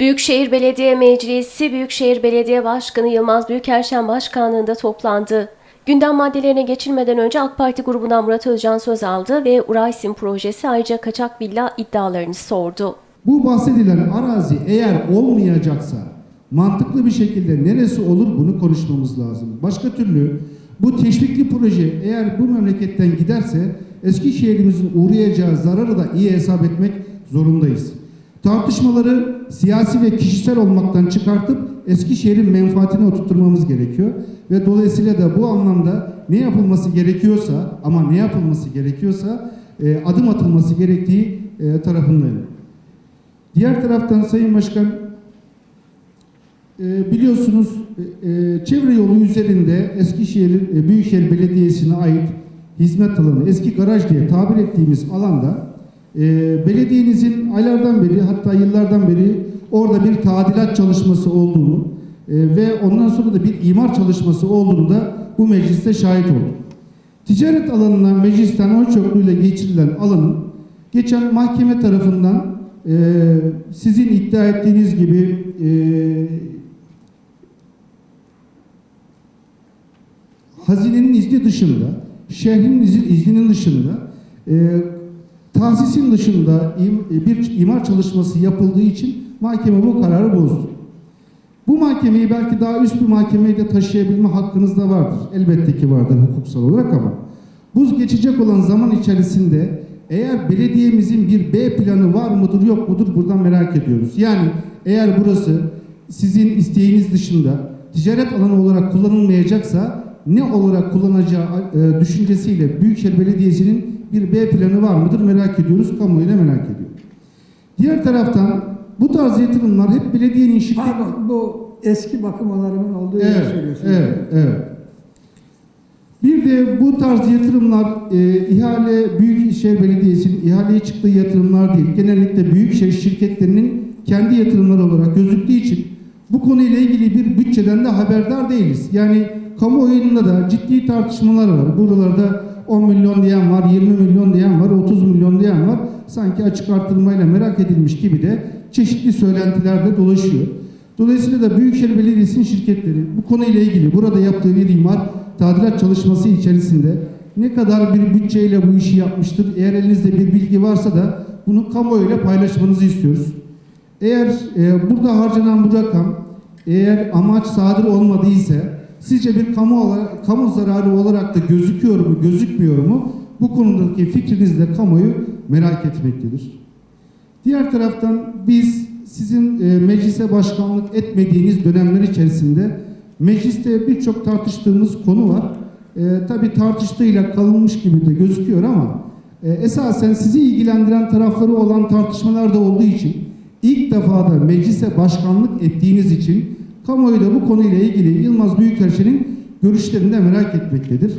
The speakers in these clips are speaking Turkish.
Büyükşehir Belediye Meclisi, Büyükşehir Belediye Başkanı Yılmaz Büyükerşen Başkanlığında toplandı. Gündem maddelerine geçilmeden önce AK Parti grubundan Murat Özcan söz aldı ve Uraysim projesi ayrıca kaçak villa iddialarını sordu. Bu bahsedilen arazi eğer olmayacaksa mantıklı bir şekilde neresi olur bunu konuşmamız lazım. Başka türlü bu teşvikli proje eğer bu memleketten giderse Eskişehir'imizin uğrayacağı zararı da iyi hesap etmek zorundayız. Tartışmaları siyasi ve kişisel olmaktan çıkartıp Eskişehir'in menfaatine oturtmamız gerekiyor. Ve dolayısıyla da bu anlamda ne yapılması gerekiyorsa ama ne yapılması gerekiyorsa e, adım atılması gerektiği e, tarafındayım. Diğer taraftan Sayın Başkan e, biliyorsunuz e, e, çevre yolu üzerinde Eskişehir e, Büyükşehir Belediyesi'ne ait hizmet alanı eski garaj diye tabir ettiğimiz alanda e, belediyenizin aylardan beri hatta yıllardan beri orada bir tadilat çalışması olduğunu e, ve ondan sonra da bir imar çalışması olduğunu da bu mecliste şahit olduk. Ticaret alanına meclisten oy çokluğuyla geçirilen alanın geçen mahkeme tarafından e, sizin iddia ettiğiniz gibi e, hazinenin izni dışında, şehrin izni, izninin dışında, e, tahsisin dışında im- bir imar çalışması yapıldığı için mahkeme bu kararı bozdu. Bu mahkemeyi belki daha üst bir mahkemeye de taşıyabilme hakkınız da vardır. Elbette ki vardır hukuksal olarak ama bu geçecek olan zaman içerisinde eğer belediyemizin bir B planı var mıdır yok mudur buradan merak ediyoruz. Yani eğer burası sizin isteğiniz dışında ticaret alanı olarak kullanılmayacaksa ne olarak kullanacağı e, düşüncesiyle Büyükşehir Belediyesi'nin bir B planı var mıdır merak ediyoruz. Kamuoyu da merak ediyor. Diğer taraftan bu tarz yatırımlar hep belediyenin şirket... Pardon, bu eski bakım alanının olduğu yeri Evet, söylüyorsunuz. evet, evet. Bir de bu tarz yatırımlar e, ihale Büyükşehir Belediyesi'nin ihaleye çıktığı yatırımlar değil. Genellikle büyükşehir şirketlerinin kendi yatırımları olarak gözüktüğü için bu konuyla ilgili bir bütçeden de haberdar değiliz. Yani kamuoyunda da ciddi tartışmalar var. Buralarda 10 milyon diyen var, 20 milyon diyen var, 30 milyon diyen var. Sanki açık artırmayla merak edilmiş gibi de çeşitli söylentilerde dolaşıyor. Dolayısıyla da Büyükşehir Belediyesi'nin şirketleri bu konuyla ilgili burada yaptığı bir imar tadilat çalışması içerisinde ne kadar bir bütçeyle bu işi yapmıştır? Eğer elinizde bir bilgi varsa da bunu kamuoyuyla paylaşmanızı istiyoruz. Eğer e, burada harcanan bu rakam eğer amaç sadır olmadıysa sizce bir kamu olarak, kamu zararı olarak da gözüküyor mu, gözükmüyor mu? Bu konudaki fikrinizle kamuoyu merak etmektedir. Diğer taraftan biz sizin e, meclise başkanlık etmediğiniz dönemler içerisinde mecliste birçok tartıştığımız konu var. E, Tabi tartıştığıyla kalınmış gibi de gözüküyor ama e, esasen sizi ilgilendiren tarafları olan tartışmalar da olduğu için ilk defa da meclise başkanlık ettiğiniz için kamuoyu da bu konuyla ilgili Yılmaz Büyükelçi'nin görüşlerini de merak etmektedir.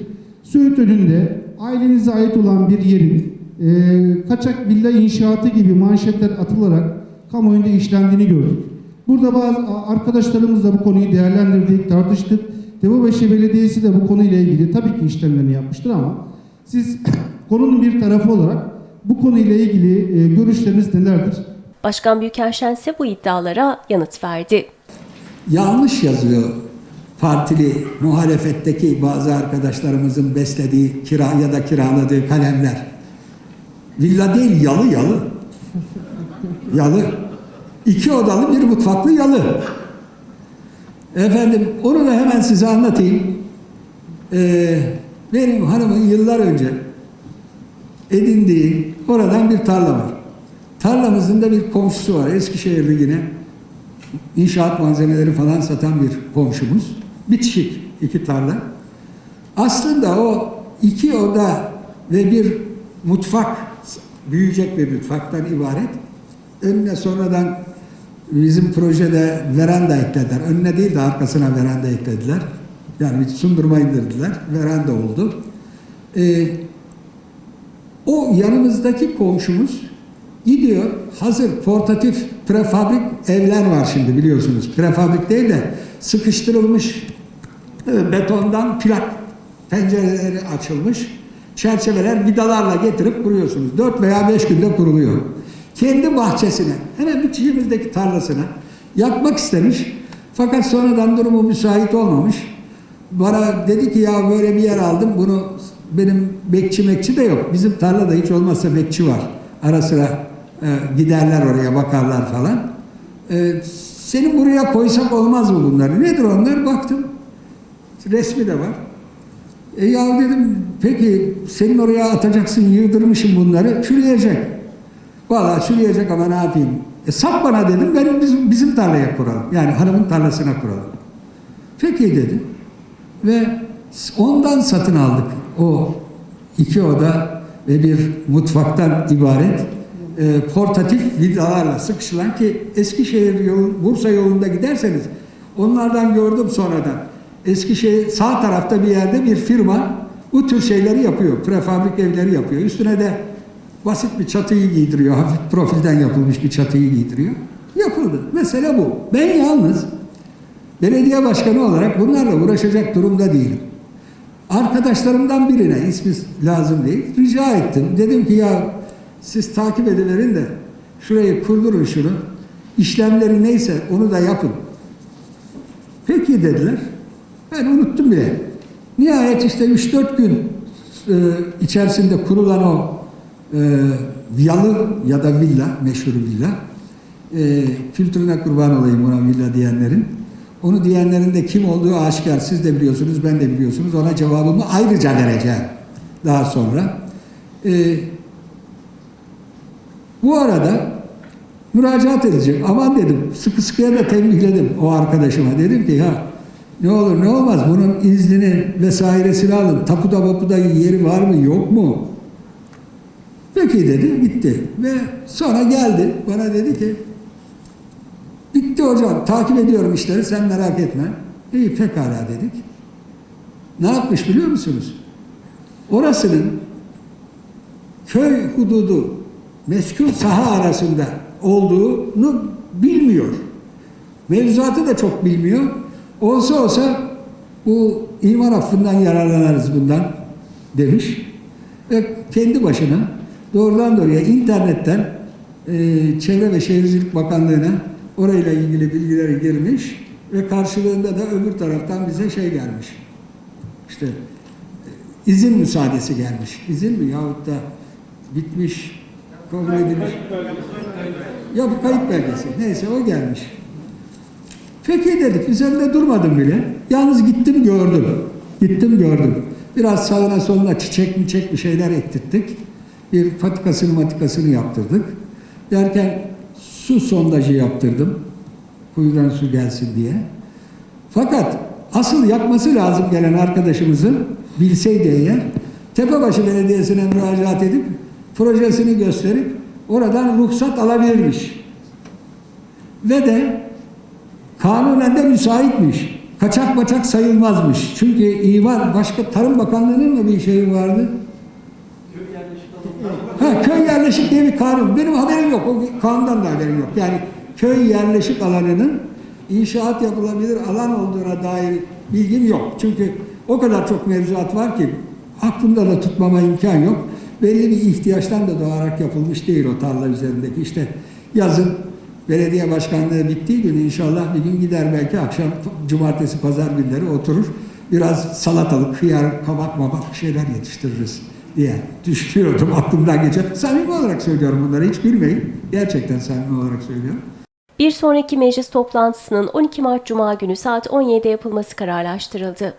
Söğüt önünde ailenize ait olan bir yerin e, kaçak villa inşaatı gibi manşetler atılarak kamuoyunda işlendiğini gördük. Burada bazı arkadaşlarımızla bu konuyu değerlendirdik, tartıştık. Tepebaşı Belediyesi de bu konuyla ilgili tabii ki işlemlerini yapmıştır ama siz konunun bir tarafı olarak bu konuyla ilgili e, görüşleriniz nelerdir? Başkan Büyükerşen ise bu iddialara yanıt verdi. Yanlış yazıyor partili muhalefetteki bazı arkadaşlarımızın beslediği kira ya da kiraladığı kalemler. Villa değil yalı yalı. Yalı. İki odalı bir mutfaklı yalı. Efendim onu da hemen size anlatayım. Ee, benim hanımın yıllar önce edindiği oradan bir tarla var. Tarlamızın da bir komşusu var Eskişehirli yine. İnşaat malzemeleri falan satan bir komşumuz. Bitişik iki tarla. Aslında o iki oda ve bir mutfak, büyüyecek bir mutfaktan ibaret. Önüne sonradan bizim projede veranda eklediler. Önüne değil de arkasına veranda eklediler. Yani bir sundurma indirdiler. Veranda oldu. Ee, o yanımızdaki komşumuz gidiyor hazır portatif prefabrik evler var şimdi biliyorsunuz. Prefabrik değil de sıkıştırılmış e, betondan plak pencereleri açılmış. Çerçeveler vidalarla getirip kuruyorsunuz. 4 veya 5 günde kuruluyor. Kendi bahçesine, hemen bitişimizdeki tarlasına Yakmak istemiş. Fakat sonradan durumu müsait olmamış. Bana dedi ki ya böyle bir yer aldım. Bunu benim bekçi mekçi de yok. Bizim tarlada hiç olmazsa bekçi var. Ara sıra e, giderler oraya bakarlar falan. E, senin buraya koysak olmaz mı bunları? Nedir onlar? Baktım. Resmi de var. E ya dedim peki senin oraya atacaksın yığdırmışım bunları çürüyecek. Valla çürüyecek ama ne yapayım? E sat bana dedim benim bizim, bizim tarlaya kuralım. Yani hanımın tarlasına kuralım. Peki dedi. Ve ondan satın aldık o iki oda ve bir mutfaktan ibaret e, portatif vidalarla sıkışılan ki Eskişehir yolu, Bursa yolunda giderseniz onlardan gördüm sonradan. Eskişehir sağ tarafta bir yerde bir firma bu tür şeyleri yapıyor. Prefabrik evleri yapıyor. Üstüne de basit bir çatıyı giydiriyor. Hafif profilden yapılmış bir çatıyı giydiriyor. Yapıldı. Mesele bu. Ben yalnız belediye başkanı olarak bunlarla uğraşacak durumda değilim. Arkadaşlarımdan birine ismi lazım değil. Rica ettim. Dedim ki ya siz takip ediverin de şurayı kurdurun şunu. İşlemleri neyse onu da yapın. Peki dediler. Ben unuttum bile. Nihayet işte 3-4 gün e, içerisinde kurulan o e, yalı ya da villa, meşhur villa. E, kültürüne kurban olayım ona villa diyenlerin. Onu diyenlerin de kim olduğu aşikar. Siz de biliyorsunuz, ben de biliyorsunuz. Ona cevabımı ayrıca vereceğim daha sonra. E, bu arada müracaat edecek. Aman dedim, sıkı sıkıya da tembihledim o arkadaşıma. Dedim ki ya ne olur ne olmaz bunun iznini vesairesini alın. Tapuda mapuda yeri var mı yok mu? Peki dedi gitti. Ve sonra geldi bana dedi ki bitti hocam takip ediyorum işleri sen merak etme. İyi pekala dedik. Ne yapmış biliyor musunuz? Orasının köy hududu meskun saha arasında olduğunu bilmiyor. Mevzuatı da çok bilmiyor. Olsa olsa bu imar affından yararlanırız bundan demiş. Ve kendi başına doğrudan doğruya internetten e, Çevre ve Şehircilik Bakanlığı'na orayla ilgili bilgileri girmiş ve karşılığında da öbür taraftan bize şey gelmiş. İşte e, izin müsaadesi gelmiş. İzin mi yahut da bitmiş, kabul edilmiş. Ya bu kayıt belgesi. Neyse o gelmiş. Peki dedik. Üzerinde durmadım bile. Yalnız gittim gördüm. Gittim gördüm. Biraz sağına soluna çiçek mi çek bir şeyler ektirttik. Bir patikasını matikasını yaptırdık. Derken su sondajı yaptırdım. Kuyudan su gelsin diye. Fakat asıl yapması lazım gelen arkadaşımızın bilseydi eğer Tepebaşı Belediyesi'ne müracaat edip projesini gösterip oradan ruhsat alabilirmiş. Ve de kanunen de müsaitmiş. Kaçak maçak sayılmazmış. Çünkü imar başka Tarım Bakanlığı'nın mı bir şeyi vardı? Ha, köy yerleşik diye bir kanun. Benim haberim yok. O kanundan da haberim yok. Yani köy yerleşik alanının inşaat yapılabilir alan olduğuna dair bilgim yok. Çünkü o kadar çok mevzuat var ki aklımda da tutmama imkan yok. Belli bir ihtiyaçtan da doğarak yapılmış değil o tarla üzerindeki. İşte yazın belediye başkanlığı bittiği gün inşallah bir gün gider belki akşam cumartesi pazar günleri oturur. Biraz salatalık, hıyar, kabak mabak şeyler yetiştiririz diye düşünüyordum aklımdan geçen. Samimi olarak söylüyorum bunları hiç bilmeyin. Gerçekten samimi olarak söylüyorum. Bir sonraki meclis toplantısının 12 Mart Cuma günü saat 17'de yapılması kararlaştırıldı.